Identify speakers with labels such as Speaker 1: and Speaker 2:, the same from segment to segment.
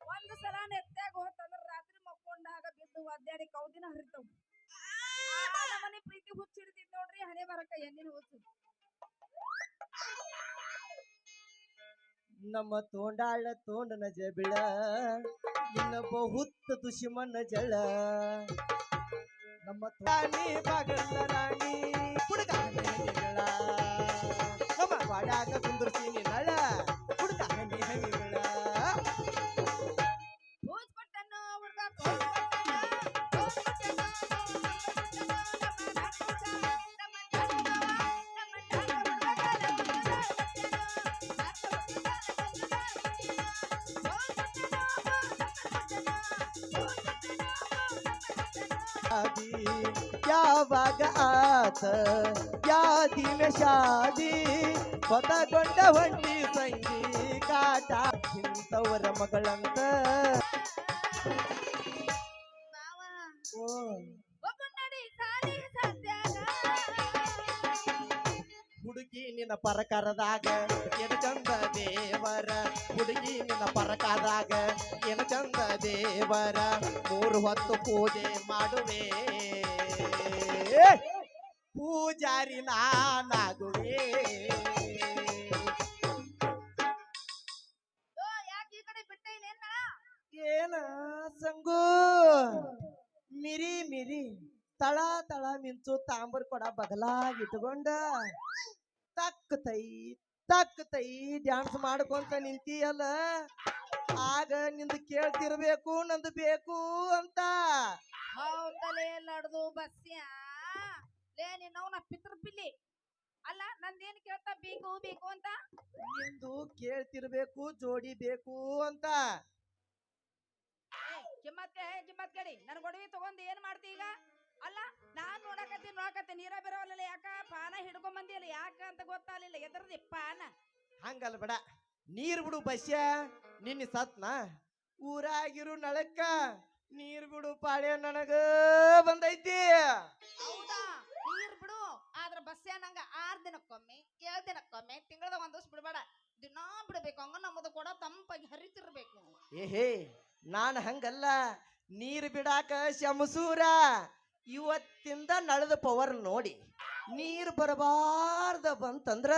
Speaker 1: ಒಂದ್ ಸಲ ನೆತ್ತಾಗ ಹೋತಂದ್ರ ರಾತ್ರಿ ಮಕ್ಕೊಂಡಾಗ ಬಿದ್ದು ಒದ್ದಾಡಿ ಕೌದಿನ ಹರಿತಾವ್
Speaker 2: ನಮ್ಮ ತೋಂಡಾಳ ತೋಂಡನ ಜಬಿಳ ನಿನ್ನ ಬಹುತ್ತ ದುಶ್ಮನ ಜಳ. ನಮ್ಮ ರಾಣಿ ಬಾಗಲ್ಲ ರಾಣಿ ಹುಡುಗ. ಶಾದಿ ಯಾವಾಗ ಆತ ಯಾದಿನ ಶಾದಿ ಹೊತಗೊಂಡ ಹೊಂಟಿ ಸಂಗಿ ಕಾಟ ಇಂಥವರ ಮಗಳಂತ. ಓ. ಹುಡುಗಿ ನಿನ್ನ ಪರಕರದಾಗ ಏನ ಚಂದ ದೇವರ? ಹುಡುಗಿ ನಿನ್ನ ಪರಕದಾಗ ಏನ ಚಂದ ದೇವರ? ಮೂರು ಹೊತ್ತು ಪೂಜೆ ಮಾಡುವೆ. ಪೂಜಾರಿ ನಾನಾಗುವೆ.
Speaker 1: ಓ, ಯಾಕ್ ಈ ಕಡೆ ಬಿಟ್ಟೆ ಇಲ್ಲೇನ?
Speaker 2: ಏನ ಸಂಗು? ಮಿರಿ ಮಿರಿ ತಳ ತಳ ಮಿಂಚು ತಾಂಬರ್ ಕೊಡ ಬಗಲಾಗಿ ಇಟ್ಕೊಂಡ ತಕ್ಕ ತೈ ತಕ್ಕ ತೈ ಡ್ಯಾನ್ಸ್ ಮಾಡ್ಕೊಂತ ನಿಂತೀಯಲ್ಲ. ಆಗ ನಿಂದು ಕೇಳ್ತಿರ್ಬೇಕು ನಂದು ಬೇಕು ಅಂತ.
Speaker 1: ಹೌದಲೇ ನಡೆದು ಬಸ್ಯ? ಲೇ ನಿನ್ನವನ ಪಿತೃ ಪಿಲ್ಲಿ. ಅಲ್ಲ ನಂದೇನ್ ಕೇಳ್ತಾ ಬೇಕು ಬೇಕು ಅಂತ?
Speaker 2: ನಿಂದು ಕೇಳ್ತಿರ್ಬೇಕು ಜೋಡಿ ಬೇಕು ಅಂತ.
Speaker 1: ಜಿಮ್ಮತ್ತೆ ಜಿಮ್ಮತ್ ಕೇಳಿ ನನ್ ಒಡವಿ ತಗೊಂಡ್ ಏನ್ ಮಾಡ್ತಿ ಈಗ? ಅಲ್ಲ ನಾನ್ ನೋಡಕತ್ತೀನಿ ನೋಡಕತ್ತೀನಿ. ನೀರ ಬರೋಲ್ಲ ಯಾಕ? ಪಾನ ಹಿಡ್ಕೊಂಡ್ ಬಂದಿಲ್ಲ ಯಾಕ ಅಂತ ಗೊತ್ತಾಗ್ಲಿಲ್ಲ. ಎದ್ರದಿ ಪಾನ.
Speaker 2: ಹಂಗಲ್ಲ ಬೇಡ. ನೀರ್ ಬಿಡು ಬಸ್ಯ ನಿನ್ನ ಸತ್ನ. ಊರಾಗಿರು ನಳಕ್ಕ ನೀರ್ ಬಿಡು ಪಾಳೆ ನನಗ ಬಂದೈತಿ.
Speaker 1: ಹೌದಾ? ನೀರ್ ಬಿಡು. ಆದ್ರ ಬಸ್ಯ ನಂಗ ಆರ್ ದಿನಕ್ಕೊಮ್ಮೆ ಏಳ್ ದಿನಕ್ಕೊಮ್ಮೆ ತಿಂಗಳದ ಒಂದ್ ದಿವ್ಸ ಬಿಡಬೇಡ. ದಿನಾ ಬಿಡ್ಬೇಕು. ಹಂಗ ನಮ್ಮದು ಕೂಡ ತಂಪಾಗಿ ಹರಿತಿರ್ಬೇಕು.
Speaker 2: ಏಹೇ ನಾನು ಹಂಗಲ್ಲ. ನೀರ್ ಬಿಡಾಕ ಶಮಸೂರ. ಇವತ್ತಿಂದ ನಳದ ಪವರ್ ನೋಡಿ, ನೀರು ಬರಬಾರ್ದ ಬಂತಂದ್ರ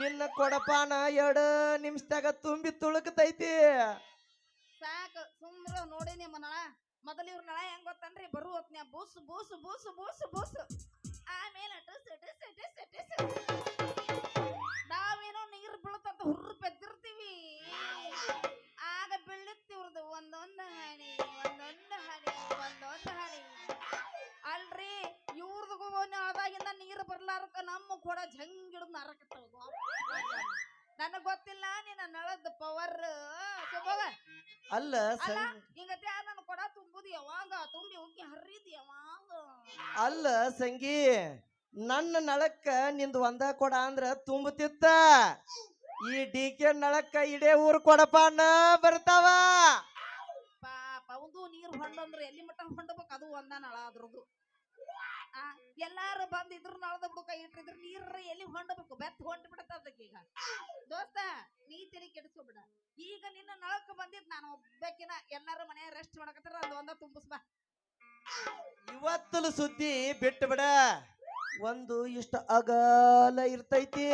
Speaker 2: ನಿನ್ನ ಕೊಡಪಾನ ಎರಡು ನಿಮಿಷದಾಗ ತುಂಬಿ ತುಳುಕತೈತಿ.
Speaker 1: ಸಾಕು ಸುಮ್ರ ನೋಡಿ ನಿಮ್ಮ ನಳ. ಮೊದಲ ಇವ್ರ ನಳ ಹೆಂಗ್ ಗೊತ್ತನ್ರಿ? ಬರು ಹೊತ್ನ್ಯಾಗ ಬೂಸು ಬೂಸು ಬೂಸು ಬೂಸು ಬೂಸು. ಆಮೇಲೆ ಟುಸ್ ಟುಸ್ ಟುಸ್ ಟುಸ್ ನಾವೇನೋ ನೀರು ಬೀಳುತ್ತಂತ ಹುರ್ರು ಬೆದ್ದಿರ್ತೀವಿ. ಆಗ ಬೀಳುತ್ತಿವ್ರದು ಒಂದೊಂದು ಹಣಿ ಒಂದೊಂದು ಹಣಿ ಒಂದೊಂದು ಹಣಿ. ಅಲ್ರಿ ಇವ್ರದಿಗೂ ಅವಾಗಿಂದ ನೀರು ಬರ್ಲಾರಕ್ಕ ನಮ್ಮ ಕೂಡ ಜಂಗಿಡ್ದು ನರಕತ್ತವು ನನಗ್ ಗೊತ್ತಿಲ್ಲ ನಿನ್ನ ನಳದ ಪವರ್
Speaker 2: ಅಲ್ಲ
Speaker 1: ಹಿಂಗತೆ ನನ್ನ ಕೊಡ ತುಂಬುದು ಯಾವಾಗ? ತುಂಬಿ ಉಕ್ಕಿ ಹರಿದು ಯಾವಾಗ?
Speaker 2: ಅಲ್ಲ ಸಂಗಿ ನನ್ನ ನಳಕ್ಕ ನಿಂದು ಒಂದ ಕೊಡ ಅಂದ್ರ ತುಂಬುತ್ತಿತ್ತ. ಈ ಡಿ ಕೆ ನಳಕ್ಕ ಇಡೇ ಊರ್ ಅನ್ನ ಬರ್ತಾವ.
Speaker 1: ಪಾಪ ಅವಂದು ನೀರು ಹೊಂಡಂದ್ರೆ ಎಲ್ಲಿ ಮಟ್ಟ ಹೊಂಡಬೇಕು? ಅದು ಒಂದ ನಳ ಅದ್ರದ್ದು. ಎಲ್ಲಾರು ಬಂದ್ ಇದ್ರ ನಳದ ಬುಡಕ ಇಟ್ಟಿದ್ರ ನೀರ ಎಲ್ಲಿ ಹೊಂಡಬೇಕು? ಬೆತ್ತ ಹೊಂಟ ಬಿಡತ್ತ ಈಗ. ದೋಸ್ತ ನೀ ತಲೆ ಕೆಡಿಸ್ಕೊಬಿಡ ಈಗ ನಿನ್ನ ನಳಕ್ ಬಂದಿದ್ ನಾನು ಒಬ್ಬಕಿನ ಎಲ್ಲಾರು ಮನೆ ರೆಸ್ಟ್ ಮಾಡಕತ್ತಾರ ಅದು ಒಂದ ತುಂಬಿಸ್ ಬಾ
Speaker 2: ಇವತ್ತಲು ಸುದ್ದಿ ಬಿಟ್ಟು ಬಿಡ ಒಂದು ಇಷ್ಟ ಅಗಲ ಇರ್ತೈತಿ.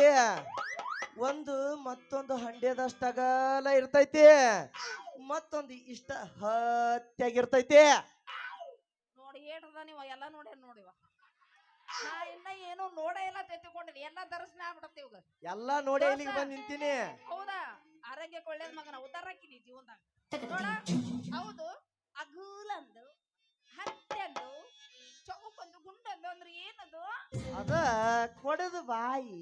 Speaker 2: ಒಂದು ಮತ್ತೊಂದು ಹಂಡೆದಷ್ಟು ಅಗಲ ಇರ್ತೈತಿ. ಮತ್ತೊಂದು ಇಷ್ಟ ಹತ್ಯಾಗಿರ್ತೈತಿ.
Speaker 1: ನೋಡಿ ಏಟದ ನೀವ ಎಲ್ಲ ನೋಡಿ ನೋಡಿವ ನಾ ಇನ್ನ ಏನು ನೋಡೇ ಇಲ್ಲ ತೆತ್ತಿಕೊಂಡಿನಿ ಎಲ್ಲ ದರ್ಶನ ಆಗ್ಬಿಡತ್ತೆ ಇವಾಗ.
Speaker 2: ಎಲ್ಲ ನೋಡಿ ಇಲ್ಲಿಗೆ ಬಂದು ನಿಂತೀನಿ.
Speaker 1: ಹೌದಾ? ಆರೋಗ್ಯಕ್ಕೆ ಒಳ್ಳೇದ್ ಮಗನ. ಉದ್ದಾರ ಹಾಕಿನಿ ಜೀವನದಾಗ. ನೋಡ. ಹೌದು. ಅಗೂಲಂದು ಹತ್ತೆಂದು ಗುಂಡಂದು ಅಂದ್ರೆ ಏನದು?
Speaker 2: ಅದ ಕೊಡದು ಬಾಯಿ.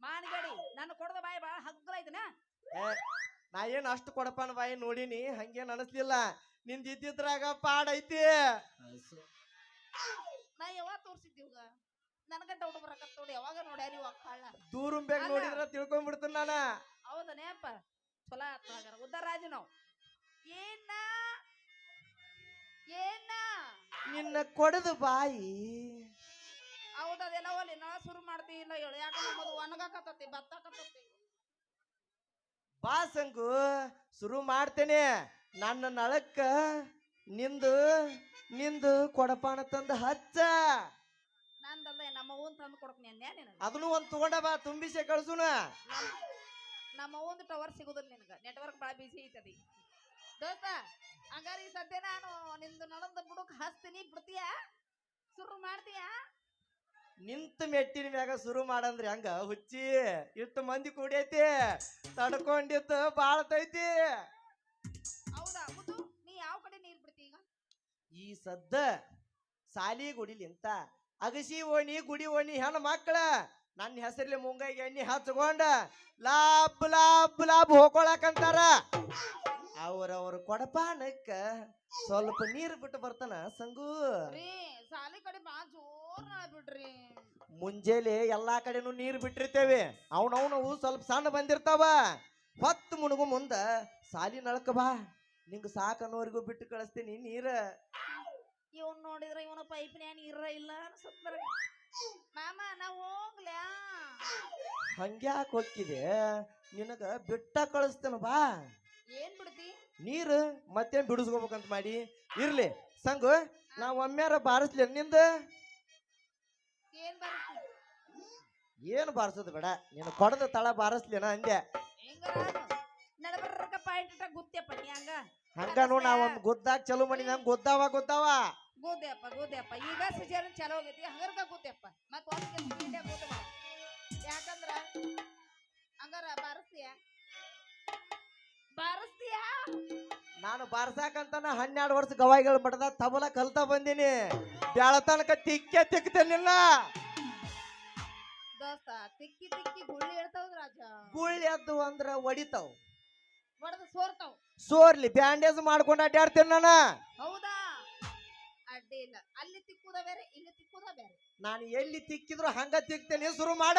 Speaker 1: ಮಾನಗಡಿ ನಾನು ಕೊಡದ ಬಾಯಿ ಬಾಳ ಹಗ್ಗಲ ಐತನ
Speaker 2: ಏ, ನಾ ಏನ್ ಅಷ್ಟು ಕೊಡಪನ ಬಾಯಿ ನೋಡಿನಿ ಹಂಗೇನ್ ಅನಸ್ಲಿಲ್ಲ. ನಿಂದ ಇದ್ದಿದ್ರಾಗ ಪಾಡೈತಿ.
Speaker 1: ನಾ ಯಾವಾಗ ತೋರ್ಸಿದ್ದೀವ ನನಗಂಟ ಹುಡುಗ ಬರಕತ್ತ ನೋಡಿ ಯಾವಾಗ ನೋಡ್ಯಾರಿ ಇವಾಗ ಕಾಳ
Speaker 2: ದೂರುಂಬ್ಯಾಗ
Speaker 1: ಅಲ್ಲ.
Speaker 2: ನೋಡಿದ್ರ ತಿಳ್ಕೊಂಡ್ಬಿಡ್ತೀನಿ ನಾನು.
Speaker 1: ಹೌದನೇಪ್ಪ ಚಲೋ ಆತ ಹಾಗಾರ ಉದ್ದಾರಾಜು ನಾವು. ಏನ? ಏನ?
Speaker 2: ನಿನ್ನ ಕೊಡದು ಬಾಯಿ.
Speaker 1: ಹೌದ ಅದೆಲ್ಲ ಒಲಿ ನಳ ಶುರು ಮಾಡ್ತಿ ಇಲ್ಲ ಹೇಳು. ಯಾಕ ನಮ್ಮದು ಒಣಗಾಕತ್ತತಿ ಬತ್ತಾಕತ್ತತಿ.
Speaker 2: ಬಾ ಸಂಗು ಶುರು ಮಾಡ್ತೇನೆ. ನನ್ನ ನಳಕ್ಕ ನಿಂದು ನಿಂದು ಕೊಡಪಾನ ತಂದ ಹಚ್ಚ.
Speaker 1: ನಂದಲ್ಲ ನಮ್ಮ ಅವ್ವನ್ ತಂದು ಕೊಡ್ತೀನಿ ಅನ್ಯಾ ನಿನಗ.
Speaker 2: ಅದನ್ನು ಒಂದ್ ತಗೊಂಡ ಬಾ ತುಂಬಿಸಿ ಕಳ್ಸುನ.
Speaker 1: ನಮ್ಮ- ನಮ್ಮ ಅವ್ವಂದು ಟವರ್ ಸಿಗುದಿಲ್ಲ ನಿನಗ. ನೆಟ್ವರ್ಕ್ ಭಾಳ ಬಿಸಿ ಐತದಿ. ದೋಸ್ತ ಹಂಗಾರ ಈ ಸದ್ಯ ನಾನು ನಿಂದು ನಳಂದ ಬುಡಕ್ ಹಸ್ತೀನಿ. ಬಿಡ್ತೀಯ? ಶುರು ಮಾಡ್ತೀಯ?
Speaker 2: ನಿಂತ ಮೆಟ್ಟಿನ ಮ್ಯಾಗ ಶುರು ಮಾಡಂದ್ರಿ ಹಂಗ? ಹುಚ್ಚಿ ಇಷ್ಟು ಮಂದಿ ಕುಡಿಯೈತಿ ತಡ್ಕೊಂಡಿತ್ತು ಬಾಳ್ತೈತಿ.
Speaker 1: ಹೌದಾ? ಮುದ್ದು ನೀ ಯಾವ ಕಡೆ ನೀರ್ ಬಿಡ್ತಿ ಈಗ?
Speaker 2: ಈ ಸದ್ದ ಸಾಲಿ ಗುಡಿಲಿಂತ ಅಗಸಿ ಓಣಿ ಗುಡಿ ಓಣಿ ಹೆಣ್ಣು ಮಕ್ಕಳ ನನ್ನ ಹೆಸರಲ್ಲಿ ಮುಂಗೈಗೆ ಎಣ್ಣೆ ಹಚ್ಕೊಂಡ ಲಾಬ್ ಲಾಬ್ ಲಾಬ್ ಹೋಗ್ಕೊಳಕಂತಾರ ಅವ್ರವ್ರ ಕೊಡಪಾನಕ್ಕ ಸ್ವಲ್ಪ ನೀರು ಬಿಟ್ಟು ಬರ್ತಾನ ಸಂಗು.
Speaker 1: ರೀ ಸಾಲಿ ಕಡೆ ಬಾ ಜೋರ್ ಬಿಡ್ರಿ
Speaker 2: ಮುಂಜಾನೆ ಎಲ್ಲಾ ಕಡೆನೂ ನೀರು ಬಿಟ್ಟಿರ್ತೇವೆ. ಅವನವನವು ಸ್ವಲ್ಪ ಸಣ್ಣ ಬಂದಿರ್ತಾವ. ಹೊತ್ತು ಮುಣಗು ಮುಂದ ಸಾಲಿ ನಳಕ ಬಾ. ನಿಂಗ ಸಾಕನ್ನೋರಿಗೂ ಬಿಟ್ಟು ಕಳಿಸ್ತೀನಿ ನೀರ.
Speaker 1: ಇವನ್ ನೋಡಿದ್ರ ಇವನ ಪೈಪ್ನ್ಯಾಗ ನೀರ ಇಲ್ಲ ಅನ್ಸುತ್ತ. ಮಾಮ ನಾ ಹೋಗ್ಲ್ಯಾ
Speaker 2: ಹಂಗ್ಯಾಕ್ ಹೊಕ್ಕಿದೆ ನಿನಗ ಬಿಟ್ಟ ಕಳಿಸ್ತೇನ ಬಾ. ನೀರು ಮತ್ತೇನ್ ಬಿಡಿಸ್ಕೋಬೇಕಂತ ಮಾಡಿ. ಇರ್ಲಿ ಸಂಗು ನಾ ಒಮ್ಮ್ಯಾರ ಬಾರಿಸ್ಲಿ ನಿಂದ?
Speaker 1: ಏನ್
Speaker 2: ಬಾರಿಸೋದು ಬೇಡ ನೀನು ಕೊಡದ ತಳ ಬಾರಿಸ್ಲೇನ ಅಂದೆ.
Speaker 1: ಗುತ್ತ್ಯಪ್ಪ ನೀ ಹಂಗ?
Speaker 2: ಹಂಗ ನೋಡ್ ನಾ ಒಂದ್ ಗುದ್ದಾಗ ಚಲೋ ಮಾಡಿ ನಂಗೆ ಗೊತ್ತಾವ ಗೊತ್ತಾವ
Speaker 1: ಗೋದ್ಯಪ್ಪ ಗೋದ್ಯಪ್ಪ. ಈಗ ಸಿಜನ್ ಚಲೋ ಹೋಗೈತಿ ಹಂಗಾರ ಗೋದ್ಯಪ್ಪ. ಮತ್ತ
Speaker 2: ನಾನು ಬಾರ್ಸಾಕಂತ ನಾ ಹನ್ನೆರಡು ವರ್ಷ ಗವಾಯಿಗಳ ಮಠದ ತಬಲ ಕಲ್ತಾ ಬಂದೀನಿ. ಬ್ಯಾಳ ತನಕ ತಿಕ್ಕೆ ತಿಕ್ತೇನಿಲ್ಲ
Speaker 1: ದೋಸ್ತ ತಿಕ್ಕಿ ತಿಕ್ಕಿ ಗುಳ್ಳಿ ಇಡ್ತಾವ್ ರಾಜ.
Speaker 2: ಗುಳ್ಳಿ ಎದ್ದು ಅಂದ್ರ ಒಡಿತಾವ್.
Speaker 1: ಹೊಡೆದು ಸೋರ್ತಾವ್.
Speaker 2: ಸೋರ್ಲಿ ಬ್ಯಾಂಡೇಜ್ ಮಾಡ್ಕೊಂಡು ಅಡ್ಡಾಡ್ತೀನಿ ನಾನು.
Speaker 1: ಹೌದಾ? ಅಡ್ಡಿ ಇಲ್ಲ. ಅಲ್ಲಿ ತಿಕ್ಕುದ ಬೇರೆ ಇಲ್ಲಿ ತಿಕ್ಕುದ ಬೇರೆ.
Speaker 2: ನಾನು ಎಲ್ಲಿ ತಿಕ್ಕಿದ್ರು ಹಂಗ ತಿಕ್ತೇನೆ ಶುರು ಮಾಡ.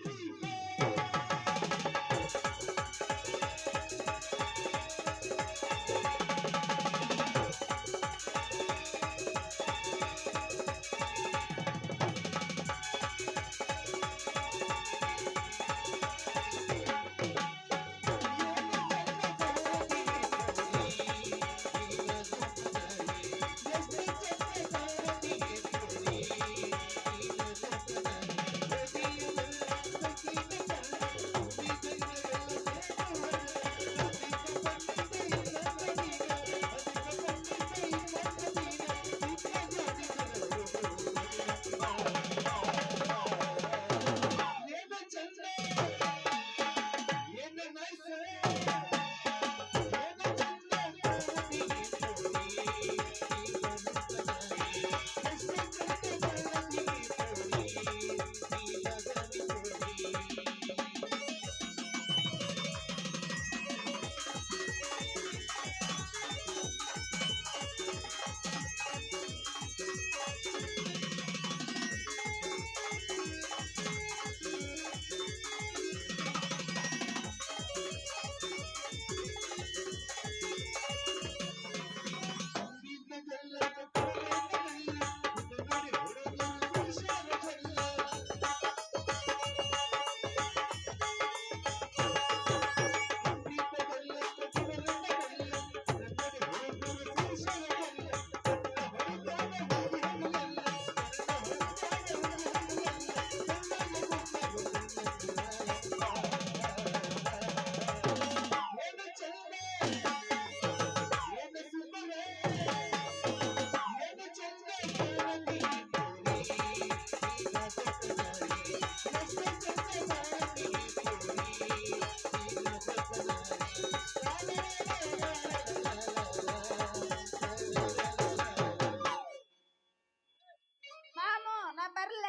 Speaker 1: ಬರ್ಲ?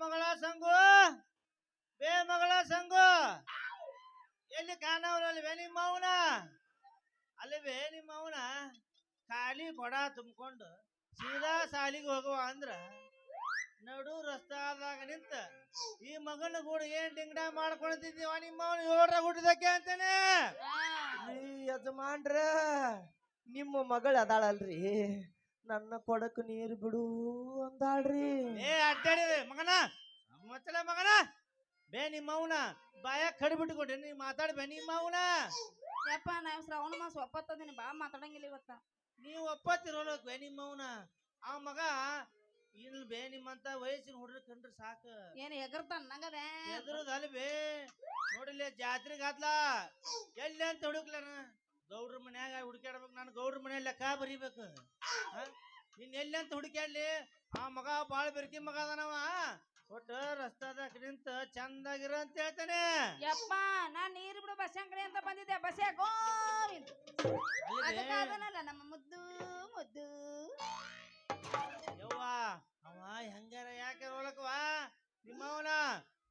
Speaker 1: ಮಗಳ
Speaker 3: ಸಂಗು? ಬೇ ಮಗಳ ಸಂಗು? ಎಲ್ಲಿ ಕಾಣವ್ರಲ್ವೇ ನಿಮ್ಮ ಅವನ ಅಲ್ಲಿವೇ ನಿಮ್ಮ ಅವನ ಖಾಲಿ ಕೊಡ ತುಂಬಿಕೊಂಡು ಸೀದಾ ಸಾಲಿಗೆ ಹೋಗುವ ಅಂದ್ರ ನಿಂತ. ಈ ಮಗನ ಕೂಡ ಏನ್ ಡಿಂಗಡ ಮಾಡ್ಕೊಳ್ತಿದ್ದೀವ? ನಿಮ್ಮ ಏಳ್ರ ಹುಟ್ಟಿದಕ್ಕೆ ಅಂತಾನೆ.
Speaker 2: ಈ ಯಜಮಾನ್ರ ನಿಮ್ಮ ಮಗಳ ಅದಾಳಲ್ರಿ. ನನ್ನ ಕೊಡಕ್ ನೀರ್ ಬಿಡು ಅಂದಾಳ್ರಿ.
Speaker 3: ಏ ಅಡ್ಡಾಡಿ ಮಗನ ಮತ್ತಲ ಮಗನ. ಬೇ ನಿಮ್ಮ ಅವನ ಬಾಯ ಕಡಿಬಿಟ್ಟುಕೊಂಡೆ ನೀ ಮಾತಾಡಿ ಬೇ ನಿಮ್ಮ ಅವನ
Speaker 1: ಯಪ್ಪ ನಾ ಶ್ರಾವಣ ಮಾಸ ಒಪ್ಪತ್ತದಿನಿ. ಬಾ ಮಾತಾಡಂಗಿಲ್ಲ ಇವತ್ತ.
Speaker 3: ನೀವು ಒಪ್ಪತ್ತಿರೋಲಕ್ ಬೇ ನಿಮ್ಮ ಅವನ ಆ ಮಗ ಇಲ್ಲಿ ಬೇ ನಿಮ್ಮಂತ ವಯಸ್ಸಿನ ಹುಡುಗ ಕಂಡ್ರೆ ಸಾಕು.
Speaker 1: ಏನ್ ಎಗರ್ತಾನ ನಂಗದೆ?
Speaker 3: ಎದುರದ ಅಲ್ಲಿ ಬೇ. ನೋಡಿಲ್ಲ ಜಾತ್ರೆಗೆ ಆತ್ಲ ಎಲ್ಲಿ ಅಂತ ಹುಡುಕ್ಲನ? ಗೌಡ್ರ ಮನ್ಯಾಗ ಹುಡುಕ್ಯಾಡ್ಬೇಕು ನಾನು ಗೌಡ್ರ ಮನ್ಯಾಗ ಲೆಕ್ಕ ಬರೀಬೇಕು? ನಿನ್ ಎಲ್ಲಿ ಅಂತ ಹುಡುಕ್ಯಾಡ್ಲಿ? ಆ ಮಗ ಬಾಳ ಬೆರ್ಕಿ ಮಗ ಅದಾನವ. ಒಟ್ಟು ರಸ್ತಾದಾಗ ನಿಂತ ಚಂದಾಗಿರ ಅಂತ ಹೇಳ್ತಾನೆ.
Speaker 1: ಯಪ್ಪ ನಾನ್ ನೀರ್ ಬಿಡು ಬಸ್ ಅಂಗಡಿ ಅಂತ ಬಂದಿದ್ದೆ. ಬಸ್
Speaker 3: ಯಾಕೋ ಬೇ,
Speaker 1: ನಮ್ಮ ಮುದ್ದು ಮುದ್ದು.
Speaker 3: ಯವ್ವ ಅವ ಹೆಂಗಾರ ಯಾಕೆ ಒಳಕವ ನಿಮ್ಮವನ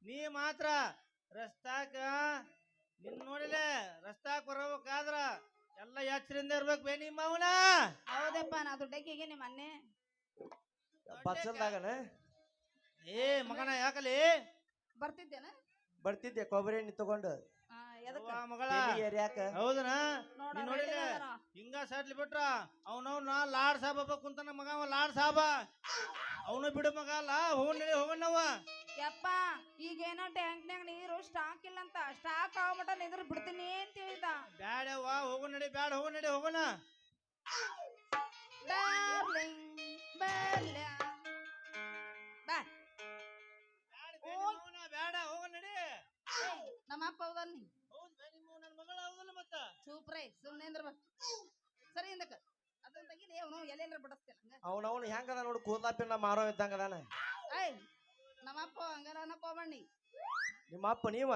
Speaker 3: ನೀ ಮಾತ್ರ ರಸ್ತಾಕ ನಿನ್ ನೋಡಿಲೆ ರಸ್ತಾಕ್ ಬರಬೇಕಾದ್ರ ಎಲ್ಲ ಎಚ್ಚರಿಂದ ಇರ್ಬೇಕು ಬೇ ನಿಮ್ಮವನ.
Speaker 1: ಹೌದಪ್ಪ ನಾ ದುಡ್ಡಕ್ಕಿಗೆ ನಿಮ್ಮ ಅನ್ನೆ
Speaker 2: ಬಚ್ಚಲ್ದಾಗನ
Speaker 3: ಏ ಮಗನ ಯಾಕಲಿ?
Speaker 1: ಬರ್ತಿದ್ದೇನ?
Speaker 2: ಬರ್ತಿದ್ದೆ ಕೊಬ್ಬರಿ ಎಣ್ಣೆ ತಗೊಂಡು.
Speaker 3: ಮಗಳ? ಹೌದನ? ನೋಡಿಲ್ಲ? ಹಿಂಗ ಸಟ್ಲಿ ಬಿಟ್ರ ಅವನವ್ನ ಲಾಡ್ ಸಾಬ ಕುಂತಾನ ಮಗ ಅವ ಲಾಡ್ ಸಾಬ. ಅವನು ಬಿಡು ಮಗ ಅಲ್ಲ ಹೋಗ್ ನಡಿ ಹೋಗಣ್ಣವ
Speaker 1: ಯಪ್ಪ ಈಗೇನೋ ಟ್ಯಾಂಕ್ನ್ಯಾಗ ನೀರು ಸ್ಟಾಕ್ ಇಲ್ಲ ಅಂತ ಸ್ಟಾಕ್ ಆಗ್ಬಿಟ್ಟ ನಿಂದ್ರ ಬಿಡ್ತೀನಿ ಅಂತ ಹೇಳಿದ.
Speaker 3: ಬ್ಯಾಡವ್ವ ಹೋಗು ನಡಿ ಬ್ಯಾಡ ಹೋಗು ನಡಿ ಹೋಗೋಣ.
Speaker 1: ಡಾರ್ಲಿಂಗ್ ಬಾ
Speaker 3: ಬ್ಯಾಡ ಹೋಗು ನಡಿ.
Speaker 1: ನಮ್ಮ ಅಪ್ಪ ಹೌದಲ್ ನೀ
Speaker 3: ಹೌದ್ ಬೇ ನಿಮ್ಮವ್ ನನ್ ಮಗಳ ಹೌದಲ್ಲ ಮತ್ತ
Speaker 1: ಸೂಪ್ರೇ ಸುಮ್ಮನೆ ಅಂದ್ರ ಸರಿ ಹಿಂದಕ್ಕ. ಅದನ್ನ ತೆಗಿಲಿ ಅವನು ಎಲ್ಲೆಲ್ಲ ಬಿಡಿಸ್ತೇನೆ ಹಂಗ.
Speaker 2: ಅವನವನು ಹೆಂಗದ ನೋಡು ಕೂದ್ಲಾಪಿನ ಮಾರೋ ಇದ್ದಂಗ ಅದಾನ.
Speaker 1: ಏಯ್ ನಮ್ಮ ಅಪ್ಪ ಹಂಗಾರ ಅನ್ನಕೋಬಣ್ಣಿ
Speaker 2: ನಿಮ್ಮ ಅಪ್ಪ ನೀವ?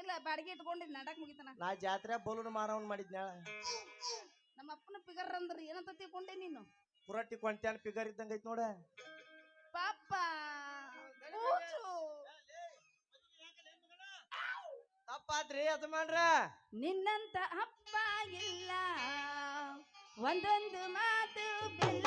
Speaker 1: ಇಲ್ಲ ಬಾಡಿಗೆ ಇಟ್ಕೊಂಡಿದ್ ನಾಟಕ ಮುಗಿತನ.
Speaker 2: ನಾ ಜಾತ್ರೆ ಬಲೂನ್ ಮಾರವನ್ ಮಾಡಿದ್ನ್ಯಾಳ.
Speaker 1: ನಮ್ಮ ಅಪ್ಪನ ಪಿಗರ್ ಅಂದ್ರ ಏನಂತ ತಿಳ್ಕೊಂಡೆ ನೀನು?
Speaker 2: ಪುರಟ್ಟಿ ಕೊಂಟ್ಯಾನ ಪಿಗರ್ ಇದ್ದಂಗ ಐತ್ ನೋಡ.
Speaker 1: ಆತ್ರಿ
Speaker 2: ಅದು ಮಾಡ್ರ
Speaker 1: ನಿನ್ನಂತ ಅಪ್ಪ ಇಲ್ಲ. ಒಂದೊಂದು ಮಾತು ಬೆಲ್ಲ.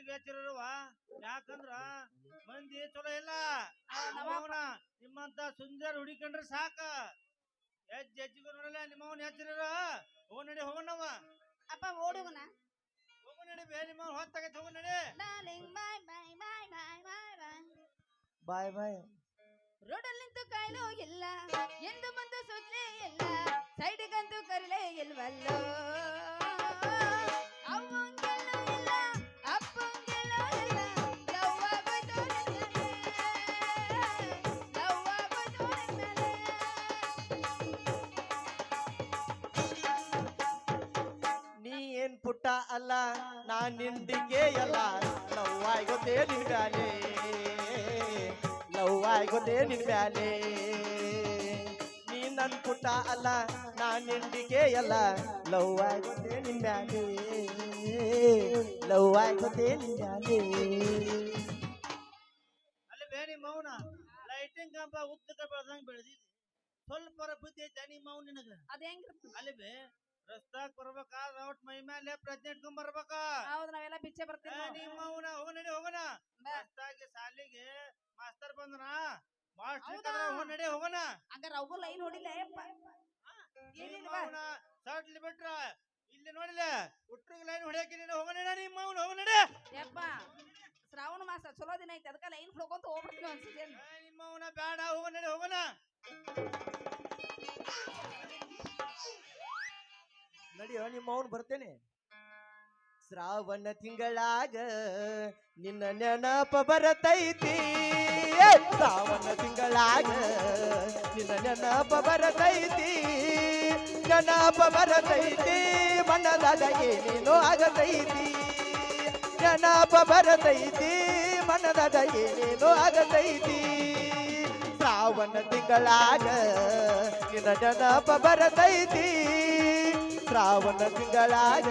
Speaker 3: ಹೆಜ್ಜೆಗೆ ಹಚ್ಚಿರುವ ಯಾಕಂದ್ರ ಮಂದಿ ಚಲೋ ಇಲ್ಲ. ನಮ್ಮವನ ನಿಮ್ಮಂತ ಸುಂದರ ಹುಡಿಕೊಂಡ್ರೆ ಸಾಕ. ಹೆಜ್ಜೆ ಹೆಜ್ಜಿಗೂ ನೋಡಲ್ಲ ನಿಮ್ಮವನ್ ಹೆಚ್ಚಿರೋ ಹೋಗ ನಡಿ ಹೋಗೋಣವ
Speaker 1: ಅಪ್ಪ ಓಡುಗನ
Speaker 3: ಹೋಗ ನಡಿ ಬೇ ನಿಮ್ಮ ಹೊತ್ತಾಗೈತೆ ಹೋಗ ನಡಿ.
Speaker 1: ಬಾಯ್ ಬಾಯ್ ಬಾಯ್ ಬಾಯ್ ಬಾಯ್ ಬಾಯ್
Speaker 2: ಬಾಯ್ ಬಾಯ್
Speaker 1: ರೋಡಲ್ಲಿ ನಿಂತು ಕಾಯ್ಲೋ ಇಲ್ಲ ಎಂದು ಬಂದು ಸುದ್ಲೇ ಇಲ್ಲ ಸೈಡ್ಗಂತೂ ಕರಿಲೇ ಇಲ್ವಲ್ಲೋ? ಅವ್ವಂಗೆಲ್ಲೂ
Speaker 2: ಪುಟ್ಟ ಅಲ್ಲ, ನಾನು ನಿಂದಿಗೆ ಅಲ್ಲ ಲವ್ ಆಗೋದೇ ನಿನ್ ಬ್ಯಾಲೆ ಲವ್ ಆಗೋದೇ ನಿನ್ ಬ್ಯಾಲೆ ನೀ ನನ್ ಪುಟ್ಟ ಅಲ್ಲ, ನಾನು ನಿಂದಿಗೆ ಅಲ್ಲ ಲವ್ ಆಗೋದೇ ನಿನ್ ಬ್ಯಾಲೆ ಲವ್ ಆಗೋದೇ ನಿನ್ ಬ್ಯಾಲೆ
Speaker 3: ಅಲ್ಲಿ ಬೇ ನಿಮ್ಮ ಮೌನ ಲೈಟಿಂಗ್ ಕಂಬ ಉದ್ದಕ ಬೆಳ್ದಂಗ್ ಬೆಳೆದಿದಿ ಸ್ವಲ್ಪ ಬುದ್ಧಿ ಐತೆ ನಿಮ್ಮ ಮೌನ್ ನಿನಗ
Speaker 1: ಅದ್ ಹೆಂಗಿರ್ತದ
Speaker 3: ಅಲ್ಲಿ ಬೇ ರಸ್ತಾಕ್ ಬರ್ಬೇಕಾದ್ರ ಒಟ್ ಮೈ ಮೇಲೆ ಪ್ರಜ್ಞೆ ಇಟ್ಕೊಂಡ್ ಬರ್ಬೇಕ.
Speaker 1: ಹೌದು ನಾವೆಲ್ಲ ಬಿಚ್ಚೆ ಬರ್ತೀವಿ
Speaker 3: ಏ, ನಿಮ್ಮ ಅವ್ನ ಹೋಗ ನಡಿ ಹೋಗೋಣ.
Speaker 1: ಬಾ.
Speaker 3: ರಸ್ತಾಗೆ ಸಾಲಿಗೆ ಮಾಸ್ತರ್ ಬಂದನ? ಮಾಸ್ಟರ್
Speaker 1: ಹೌದಾ?
Speaker 3: ಹೋಗ ನಡಿ ಹೋಗೋಣ.
Speaker 1: ಹಂಗಾರ ಅವು ಲೈನ್ ಹೊಡಿಲ್ಲ ಯಪ್ಪ ಏನಿಲ್ಲ ಬಾ.
Speaker 3: ಅವನ ಸಟ್ಲಿ ಬಿಟ್ರ? ಇಲ್ಲಿ ನೋಡಿಲ್ಲ ಹುಟ್ರಿಗೆ ಲೈನ್ ಹೊಡಿಯಕ್ಕೆ ನೀನು? ಹೋಗೋಣ ನಿಮ್ಮ ಅವ್ನ ಹೋಗ ನಡಿ.
Speaker 1: ಯಪ್ಪ ಶ್ರಾವಣ ಮಾಸ ಚಲೋ ದಿನ ಐತೆ ಅದಕ್ಕ ಲೈನ್ ಹೊಡ್ಕೊಂತ ಹೋಗ್ಬಿಡ್ತೀನಿ ಒಂದ್
Speaker 3: ಏ, ನಿಮ್ಮ ಅವನ ಬೇಡ ಹೋಗ ನಡಿ ಹೋಗೋಣ.
Speaker 2: ನಡಿಯೋ ನಿಮ್ಮ ಅವನ್ ಬರ್ತೇನೆ. ಶ್ರಾವಣ ತಿಂಗಳಾಗ ನಿನ್ನ ನೆನಪ ಬರತೈತಿ. ಶ್ರಾವಣ ತಿಂಗಳಾಗ ನಿನ್ನ ನೆನಪ ಬರತೈತಿ. ನೆನಪ ಬರತೈತಿ, ಮನದಾಗ ಏನೇನೋ ಆಗತೈತಿ. ನೆನಪ ಬರತೈತಿ, ಮನದಾಗ ಏನೇನೋ ಆಗತೈತಿ. ಶ್ರಾವಣ ತಿಂಗಳಾಗ ನಿನ್ನ ನೆನಪ ಬರತೈತಿ. ಶ್ರಾವಣ ತಿಂಗಳಾಗ